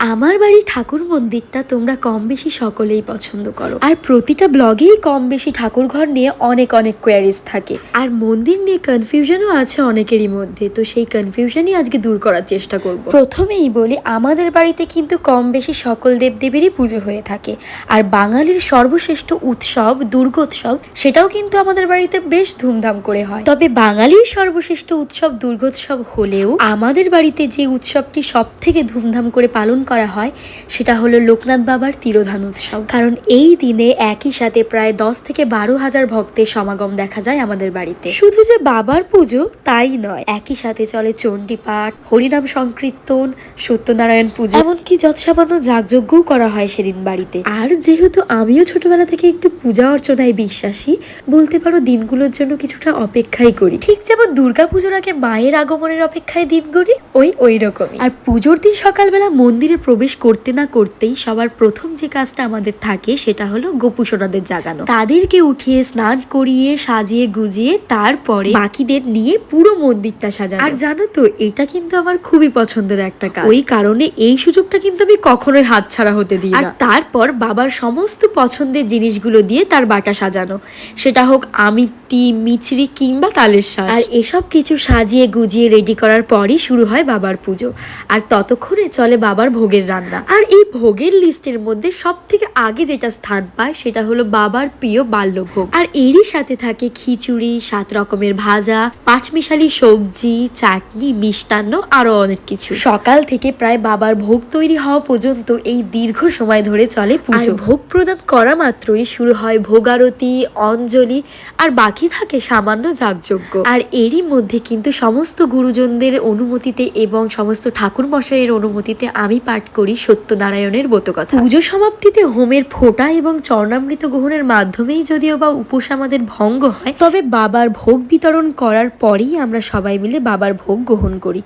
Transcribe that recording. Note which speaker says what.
Speaker 1: আমার বাড়ি ঠাকুর মন্দিরটা তোমরা কম বেশি সকলেই পছন্দ করো। আর প্রতিটা ব্লগেই কম বেশি ঠাকুর ঘর নিয়ে অনেক অনেক কোয়ারিজ থাকে। আর মন্দির নিয়ে কনফিউশনও আছে অনেকেরই মধ্যে, তো সেই কনফিউশনই আজকে দূর করার চেষ্টা করব। প্রথমেই বলি, আমাদের বাড়িতে কিন্তু কম বেশি সকল দেবদেবীরই পুজো হয়ে থাকে। আর বাঙালির সর্বশ্রেষ্ঠ উৎসব, দুর্গোৎসব, সেটাও কিন্তু আমাদের বাড়িতে বেশ ধুমধাম করে হয়। তবে বাঙালির সর্বশ্রেষ্ঠ উৎসব, দুর্গোৎসব হলেও আমাদের বাড়িতে যে উৎসবটি সব থেকে ধুমধাম করে পালন করা হয়, সেটা হলো লোকনাথ বাবার তিরোধান উৎসব। কারণ এই দিনে একই সাথে প্রায় দশ থেকে বারো হাজার ভক্তের সমাগম দেখা যায় আমাদের বাড়িতে। শুধু যে বাবার পুজো, তাই নয়, একই সাথে চলে চণ্ডী পাঠ হরিনাম সংকীর্তন, সত্যনারায়ণ পুজো, এমনকি যৎসামান্য যাগযজ্ঞও করা হয় সেদিন বাড়িতে। আর যেহেতু আমিও ছোটবেলা থেকে একটু পূজা অর্চনায় বিশ্বাসী, বলতে পারো দিনগুলোর জন্য কিছুটা অপেক্ষাই করি। ঠিক যেমন দুর্গা পুজোর আগে মায়ের আগমনের অপেক্ষায় দিন করি ওই ওই রকমই আর পুজোর দিন সকালবেলা মন্দিরে প্রবেশ করতে না করতেই সবার প্রথম যে কাজটা আমাদের থাকে সেটা হলো গোপুসোনাদের জাগানো। তাদেরকে উঠিয়ে স্নান করিয়ে সাজিয়ে গুজিয়ে তারপরে বাকিদের নিয়ে পুরো মন্দিরটা সাজানো। আর জানো তো এটা কিন্তু আমার খুবই পছন্দের একটা কাজ। ওই কারণে এই সুযোগটা কিন্তু আমি কখনোই হাতছাড়া হতে দিই আর তারপর বাবার সমস্ত পছন্দের জিনিসগুলো দিয়ে তার বাটা সাজানো। সেটা হোক আমিত্তি মিছরি কিংবা তালের শ্বাস আর এসব কিছু সাজিয়ে গুজিয়ে রেডি করার পরই শুরু হয় বাবার পুজো। আর ততক্ষণে চলে বাবার ভোগের রান্না। আর এই ভোগের লিস্টের মধ্যে সব থেকে আগে যেটা স্থান পায় সেটা হলো বাবার প্রিয় বাল্যভোগ। আর এরই সাথে থাকে খিচুড়ি, সাত রকমের ভাজা, পাঁচমিশালি সবজি, চাটনি, মিষ্টান্ন, আরও অনেক কিছু। সকাল থেকে প্রায় বাবার ভোগ তৈরি হওয়া পর্যন্ত এই দীর্ঘ সময় ধরে চলে পুজো। ভোগ প্রদান করা মাত্রই শুরু হয় ভোগারতি, অঞ্জলি, আর বাকি থাকে সামান্য যাগযজ্ঞ। আর এরই মধ্যে কিন্তু সমস্ত গুরুজনদের অনুমতিতে এবং সমস্ত ঠাকুর মশাইয়ের অনুমতিতে আমি পাঠ করি সত্যনারায়ণের ব্রতকথা। পুজো সমাপ্তিতে হোমের ফোটা এবং চরণামৃত গ্রহণের মাধ্যমেই যদিও বা উপোস আমাদের ভঙ্গ হয়, তবে বাবার ভোগ বিতরণ করার পরেই আমরা সবাই মিলে বাবার ভোগ গ্রহণ করি।